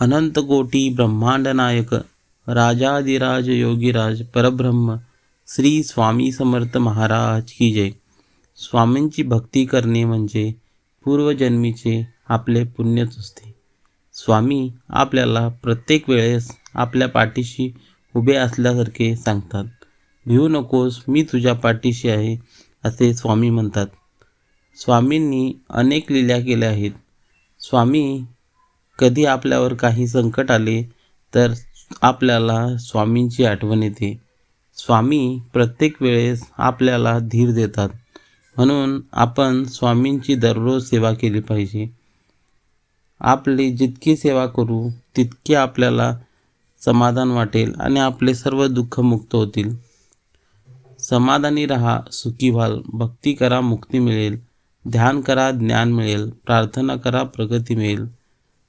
अनंतकोटी ब्रह्मांडनायक राजाधिराज योगीराज परब्रह्म श्री स्वामी समर्थ महाराज की जय. स्वामींची भक्ती करणे म्हणजे पूर्वजन्मीचे आपले पुण्यच असते स्वामी आपल्याला प्रत्येक वेळेस आपल्या पाठीशी उभे असल्यासारखे सांगतात. भिवू नकोस मी तुझ्या पाठीशी आहे असे स्वामी म्हणतात. स्वामींनी अनेक लीला केल्या आहेत. स्वामी कधी आपल्यावर काही संकट आले तर आपल्याला स्वामींची आठवण येते. स्वामी प्रत्येक वेळेस आपल्याला धीर देतात. म्हणून आपण स्वामींची दररोज सेवा केली पाहिजे. आपली जितकी सेवा करू तितकी आपल्याला समाधान वाटेल आणि आपले सर्व दुःख मुक्त होतील. समाधानी रहा सुखी व्हाल भक्ती करा मुक्ती मिळेल ध्यान करा ज्ञान मिळेल प्रार्थना करा प्रगती मिळेल.